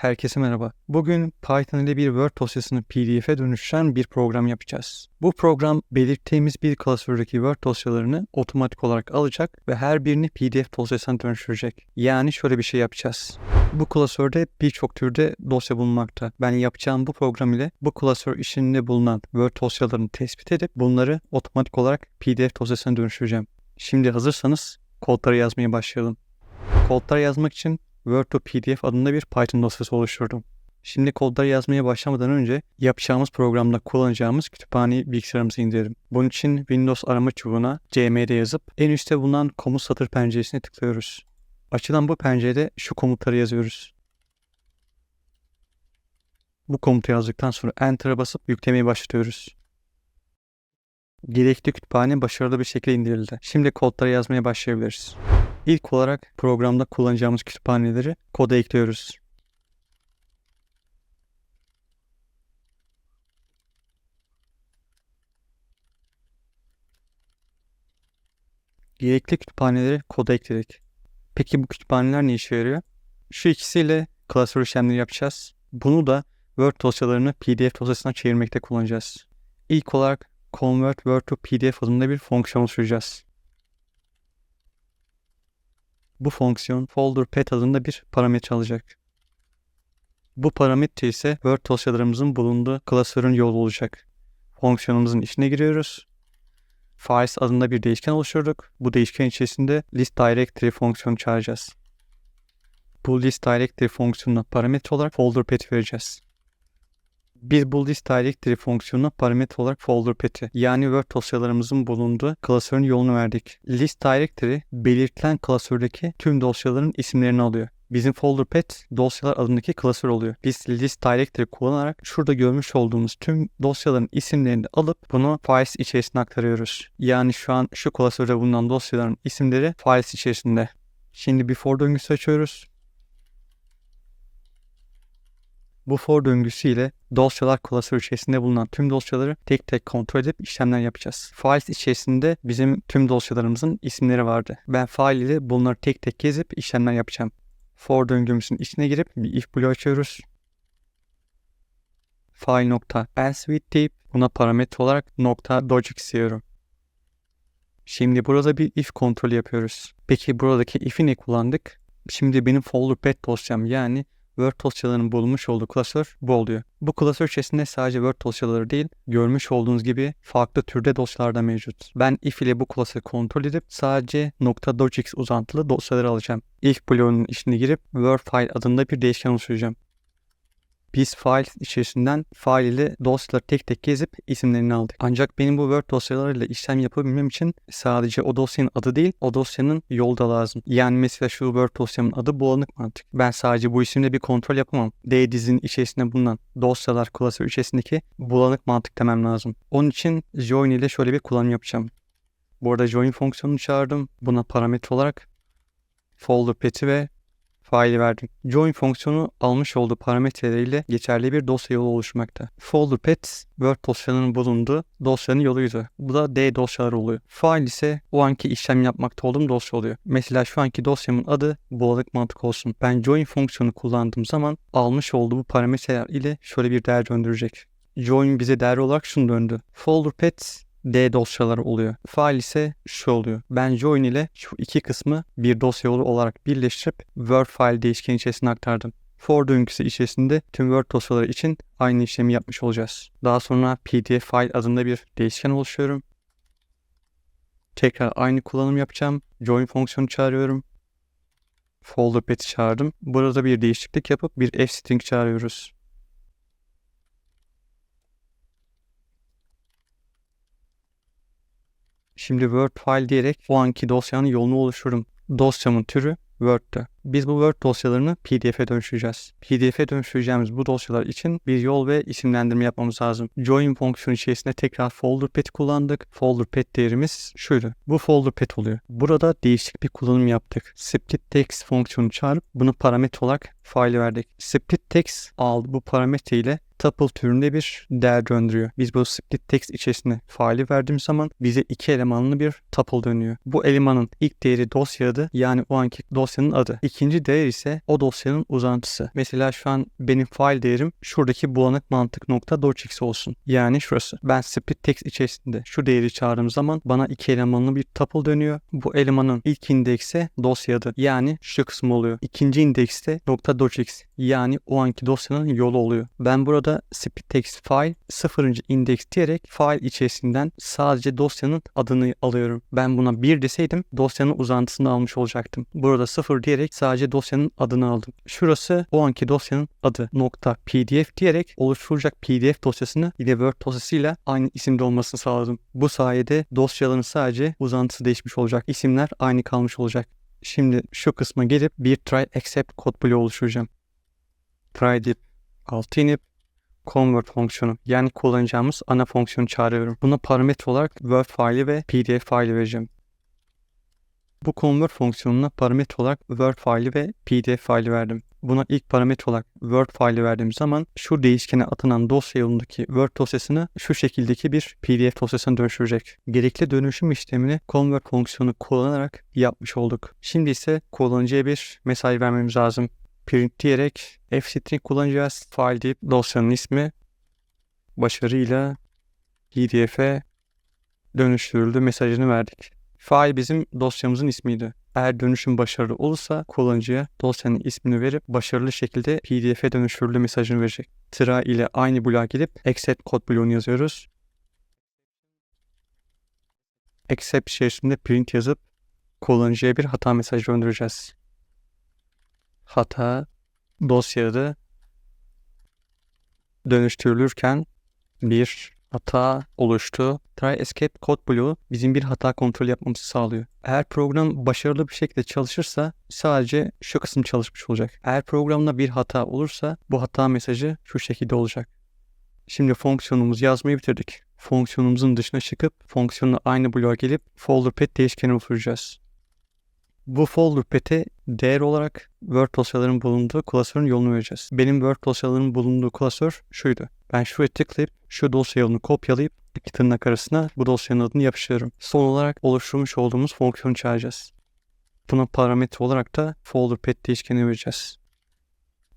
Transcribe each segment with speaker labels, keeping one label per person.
Speaker 1: Herkese merhaba. Bugün Python ile bir Word dosyasını PDF'e dönüştüren bir program yapacağız. Bu program belirttiğimiz bir klasördeki Word dosyalarını otomatik olarak alacak ve her birini PDF dosyasına dönüştürecek. Yani şöyle bir şey yapacağız. Bu klasörde birçok türde dosya bulunmakta. Ben yapacağım bu program ile bu klasör içinde bulunan Word dosyalarını tespit edip bunları otomatik olarak PDF dosyasına dönüştüreceğim. Şimdi hazırsanız kodları yazmaya başlayalım. Kodları yazmak için Word to PDF adında bir Python dosyası oluşturdum. Şimdi kodları yazmaya başlamadan önce yapacağımız programda kullanacağımız kütüphaneyi bilgisayarımıza indirelim. Bunun için Windows arama çubuğuna cmd yazıp en üstte bulunan komut satır penceresine tıklıyoruz. Açılan bu pencerede şu komutları yazıyoruz. Bu komutu yazdıktan sonra Enter'a basıp yüklemeyi başlatıyoruz. Gerekli kütüphane başarılı bir şekilde indirildi. Şimdi kodları yazmaya başlayabiliriz. İlk olarak programda kullanacağımız kütüphaneleri koda ekliyoruz. Gerekli kütüphaneleri koda ekledik. Peki bu kütüphaneler ne işe yarıyor? Şu ikisiyle klasör işlemleri yapacağız. Bunu da Word dosyalarını PDF dosyasına çevirmekte kullanacağız. İlk olarak Convert Word to PDF adında bir fonksiyon oluşturacağız. Bu fonksiyon folder pet adında bir parametre alacak. Bu parametre ise Word dosyalarımızın bulunduğu klasörün yolu olacak. Fonksiyonumuzun içine giriyoruz. Files adında bir değişken oluşturduk. Bu değişken içerisinde list directory fonksiyonu çağıracağız. Bu list directory fonksiyonuna parametre olarak folder pet vereceğiz. Biz bu list directory fonksiyonuna parametre olarak folder pet'i yani Word dosyalarımızın bulunduğu klasörün yolunu verdik. List directory belirtilen klasördeki tüm dosyaların isimlerini alıyor. Bizim folder pet dosyalar adındaki klasör oluyor. Biz list directory kullanarak şurada görmüş olduğumuz tüm dosyaların isimlerini alıp bunu files içerisine aktarıyoruz. Yani şu an şu klasörde bulunan dosyaların isimleri files içerisinde. Şimdi bir for döngüsü açıyoruz. Bu for döngüsü ile dosyalar klasörü içerisinde bulunan tüm dosyaları tek tek kontrol edip işlemler yapacağız. Files içerisinde bizim tüm dosyalarımızın isimleri vardı. Ben file ile bunları tek tek gezip işlemler yapacağım. For döngümüzün içine girip bir if bloğu açıyoruz. File nokta with deyip buna parametre olarak nokta logic istiyorum. Şimdi burada bir if kontrolü yapıyoruz. Peki buradaki if'i ne kullandık? Şimdi benim folder pet dosyam yani Word dosyalarının bulunmuş olduğu klasör bu oluyor. Bu klasör içerisinde sadece Word dosyaları değil, görmüş olduğunuz gibi farklı türde dosyalar da mevcut. Ben if ile bu klasörü kontrol edip sadece .docx uzantılı dosyaları alacağım. İlk bloğunun içine girip Word file adında bir değişken oluşturacağım. Biz file içerisinden file ile dosyaları tek tek gezip isimlerini aldık. Ancak benim bu Word dosyalarıyla işlem yapabilmem için sadece o dosyanın adı değil, o dosyanın yolu da lazım. Yani mesela şu Word dosyamın adı bulanık mantık. Ben sadece bu isimle bir kontrol yapamam. D dizinin içerisinde bulunan dosyalar klasör içerisindeki bulanık mantık demem lazım. Onun için join ile şöyle bir kullanım yapacağım. Bu arada join fonksiyonunu çağırdım. Buna parametre olarak folder pet'i ve faili verdim. Join fonksiyonu almış olduğu parametreleriyle geçerli bir dosya yolu oluşmakta. Folder path Word dosyanın bulunduğu dosyanın yoluydu. Bu da D dosyaları oluyor. File ise o anki işlem yapmakta olduğum dosya oluyor. Mesela şu anki dosyamın adı bulanık mantık olsun. Ben join fonksiyonu kullandığım zaman almış olduğu bu parametreler ile şöyle bir değer döndürecek. Join bize değer olarak şunu döndü. Folder path D dosyaları oluyor. File ise şu oluyor. Ben join ile şu iki kısmı bir dosya olarak birleştirip Word file değişkeni içerisine aktardım. For döngüsü içerisinde tüm Word dosyaları için aynı işlemi yapmış olacağız. Daha sonra PDF file adında bir değişken oluşturuyorum. Tekrar aynı kullanım yapacağım. Join fonksiyonu çağırıyorum. Folder pet'i çağırdım. Burada bir değişiklik yapıp bir f-string çağırıyoruz. Şimdi Word file diyerek o anki dosyanın yolunu oluştururum. Dosyamın türü Word'tü. Biz bu Word dosyalarını PDF'e dönüştüreceğiz. PDF'e dönüştüreceğimiz bu dosyalar için bir yol ve isimlendirme yapmamız lazım. Join fonksiyonu içerisinde tekrar folder pet kullandık. Folder pet değerimiz şuydu. Bu folder pet oluyor. Burada değişik bir kullanım yaptık. Split text fonksiyonu çağırıp bunu parametre olarak file verdik. Split text aldı bu parametre ile tuple türünde bir değer döndürüyor. Biz bu split text içerisine faili verdiğimiz zaman bize iki elemanlı bir tuple dönüyor. Bu elemanın ilk değeri dosya adı yani o anki dosyanın adı. İkinci değer ise o dosyanın uzantısı. Mesela şu an benim file değerim şuradaki bulanık mantık nokta docx olsun. Yani şurası. Ben split text içerisinde şu değeri çağırdığım zaman bana iki elemanlı bir tuple dönüyor. Bu elemanın ilk indekse dosya adı. Yani şu kısmı oluyor. İkinci indekste nokta docx. Yani o anki dosyanın yolu oluyor. Ben burada split text file sıfırıncı indeks diyerek file içerisinden sadece dosyanın adını alıyorum. Ben buna 1 deseydim dosyanın uzantısını almış olacaktım. Burada 0 diyerek sadece dosyanın adını aldım. Şurası o anki dosyanın adı nokta pdf diyerek oluşturulacak pdf dosyasını yine word dosyasıyla aynı isimde olmasını sağladım. Bu sayede dosyaların sadece uzantısı değişmiş olacak. İsimler aynı kalmış olacak. Şimdi şu kısma gelip bir try except kod bloğu oluşturacağım. Try dip altı inip convert fonksiyonu yani kullanacağımız ana fonksiyonu çağırıyorum. Buna parametre olarak Word faili ve PDF faili vereceğim. Bu convert fonksiyonuna parametre olarak Word faili ve PDF faili verdim. Buna ilk parametre olarak Word faili verdiğim zaman şu değişkene atanan dosya yolundaki Word dosyasını şu şekildeki bir PDF dosyasına dönüştürecek. Gerekli dönüşüm işlemini convert fonksiyonu kullanarak yapmış olduk. Şimdi ise kullanıcıya bir mesaj vermemiz lazım print diyerek fstring kullanacağız. File deyip dosyanın ismi başarıyla pdf'e dönüştürüldü mesajını verdik. File bizim dosyamızın ismiydi. Eğer dönüşüm başarılı olursa kullanıcıya dosyanın ismini verip başarılı şekilde pdf'e dönüştürüldü mesajını verecek. Tıra ile aynı bloğa gidip accept kod bloğunu yazıyoruz. Accept içerisinde print yazıp kullanıcıya bir hata mesajı göndereceğiz hata dosyada dönüştürülürken bir hata oluştu. Try escape code bloğu bizim bir hata kontrol yapmamızı sağlıyor. Eğer program başarılı bir şekilde çalışırsa sadece şu kısım çalışmış olacak. Eğer programda bir hata olursa bu hata mesajı şu şekilde olacak. Şimdi fonksiyonumuzu yazmayı bitirdik. Fonksiyonumuzun dışına çıkıp fonksiyonla aynı bloğa gelip folder pet değişkeni oluşturacağız. Bu folder pet'e değer olarak Word dosyaların bulunduğu klasörün yolunu vereceğiz. Benim Word dosyalarının bulunduğu klasör şuydu. Ben şuraya tıklayıp şu dosya yolunu kopyalayıp iki tırnak arasına bu dosyanın adını yapıştırıyorum. Son olarak oluşturmuş olduğumuz fonksiyonu çağıracağız. Buna parametre olarak da folder pet değişkeni vereceğiz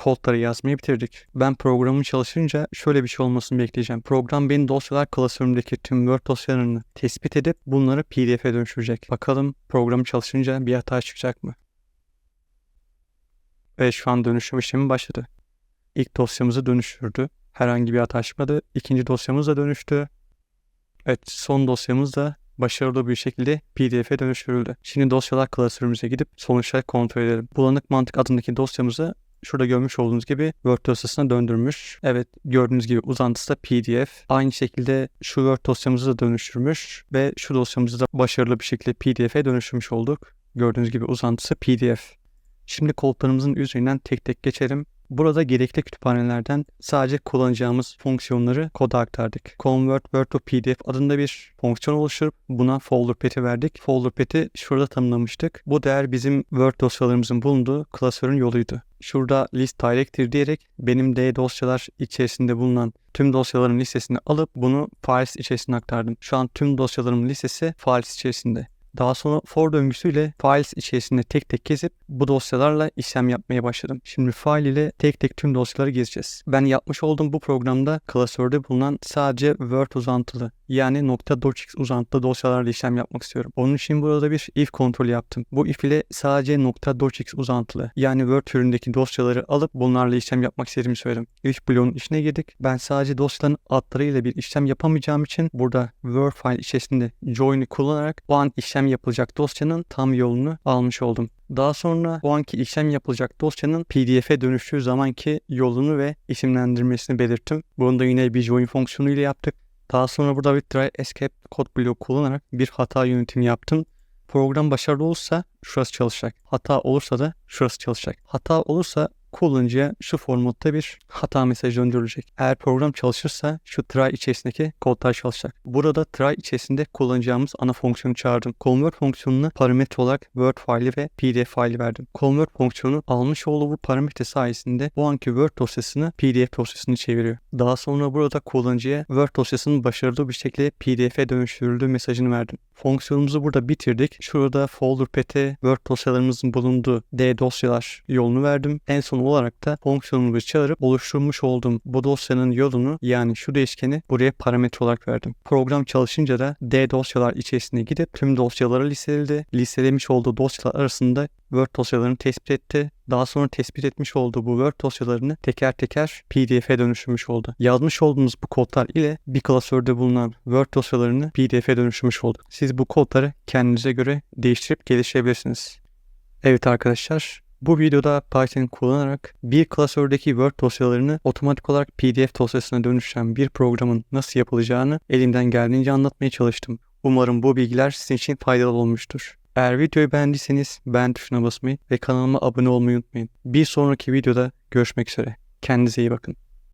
Speaker 1: kodları yazmayı bitirdik. Ben programı çalışınca şöyle bir şey olmasını bekleyeceğim. Program benim dosyalar klasörümdeki tüm Word dosyalarını tespit edip bunları PDF'e dönüştürecek. Bakalım programı çalışınca bir hata çıkacak mı? Ve şu an dönüşüm işlemi başladı. İlk dosyamızı dönüştürdü. Herhangi bir hata. İkinci dosyamız da dönüştü. Evet son dosyamız da başarılı bir şekilde PDF'e dönüştürüldü. Şimdi dosyalar klasörümüze gidip sonuçları kontrol edelim. Bulanık mantık adındaki dosyamızı şurada görmüş olduğunuz gibi Word dosyasına döndürmüş. Evet gördüğünüz gibi uzantısı da PDF. Aynı şekilde şu Word dosyamızı da dönüştürmüş ve şu dosyamızı da başarılı bir şekilde PDF'e dönüştürmüş olduk. Gördüğünüz gibi uzantısı PDF. Şimdi kodlarımızın üzerinden tek tek geçelim. Burada gerekli kütüphanelerden sadece kullanacağımız fonksiyonları koda aktardık. Convert Word to PDF adında bir fonksiyon oluşturup buna folder pet'i verdik. Folder pet'i şurada tanımlamıştık. Bu değer bizim Word dosyalarımızın bulunduğu klasörün yoluydu. Şurada list directory diyerek benim D dosyalar içerisinde bulunan tüm dosyaların listesini alıp bunu files içerisine aktardım. Şu an tüm dosyalarımın listesi files içerisinde. Daha sonra for döngüsüyle files içerisinde tek tek gezip bu dosyalarla işlem yapmaya başladım. Şimdi file ile tek tek tüm dosyaları gezeceğiz. Ben yapmış olduğum bu programda klasörde bulunan sadece Word uzantılı yani .docx uzantılı dosyalarla işlem yapmak istiyorum. Onun için burada bir if kontrolü yaptım. Bu if ile sadece .docx uzantılı yani Word türündeki dosyaları alıp bunlarla işlem yapmak istediğimi söyledim. If bloğunun içine girdik. Ben sadece dosyaların adlarıyla bir işlem yapamayacağım için burada Word file içerisinde join'i kullanarak o an işlem yapılacak dosyanın tam yolunu almış oldum. Daha sonra o anki işlem yapılacak dosyanın PDF'e dönüştüğü zamanki yolunu ve isimlendirmesini belirttim. Bunu da yine bir join fonksiyonu ile yaptık. Daha sonra burada bir try escape kod bloğu kullanarak bir hata yönetimi yaptım. Program başarılı olursa şurası çalışacak. Hata olursa da şurası çalışacak. Hata olursa kullanıcıya şu formatta bir hata mesajı döndürülecek. Eğer program çalışırsa şu try içerisindeki kodlar çalışacak. Burada try içerisinde kullanacağımız ana fonksiyonu çağırdım. Convert fonksiyonuna parametre olarak Word faili ve PDF faili verdim. Convert fonksiyonu almış olduğu bu parametre sayesinde o anki Word dosyasını PDF dosyasını çeviriyor. Daha sonra burada kullanıcıya Word dosyasının başarılı bir şekilde PDF'e dönüştürüldüğü mesajını verdim. Fonksiyonumuzu burada bitirdik. Şurada folder path'e Word dosyalarımızın bulunduğu D dosyalar yolunu verdim. En son olarak da fonksiyonumuzu çağırıp oluşturmuş olduğum bu dosyanın yolunu yani şu değişkeni buraya parametre olarak verdim. Program çalışınca da D dosyalar içerisine gidip tüm dosyaları listeledi. Listelemiş olduğu dosyalar arasında Word dosyalarını tespit etti. Daha sonra tespit etmiş olduğu bu Word dosyalarını teker teker PDF'e dönüştürmüş oldu. Yazmış olduğumuz bu kodlar ile bir klasörde bulunan Word dosyalarını PDF'e dönüştürmüş olduk. Siz bu kodları kendinize göre değiştirip geliştirebilirsiniz. Evet arkadaşlar, bu videoda Python kullanarak bir klasördeki Word dosyalarını otomatik olarak PDF dosyasına dönüştüren bir programın nasıl yapılacağını elimden geldiğince anlatmaya çalıştım. Umarım bu bilgiler sizin için faydalı olmuştur. Eğer videoyu beğendiyseniz beğen tuşuna basmayı ve kanalıma abone olmayı unutmayın. Bir sonraki videoda görüşmek üzere. Kendinize iyi bakın.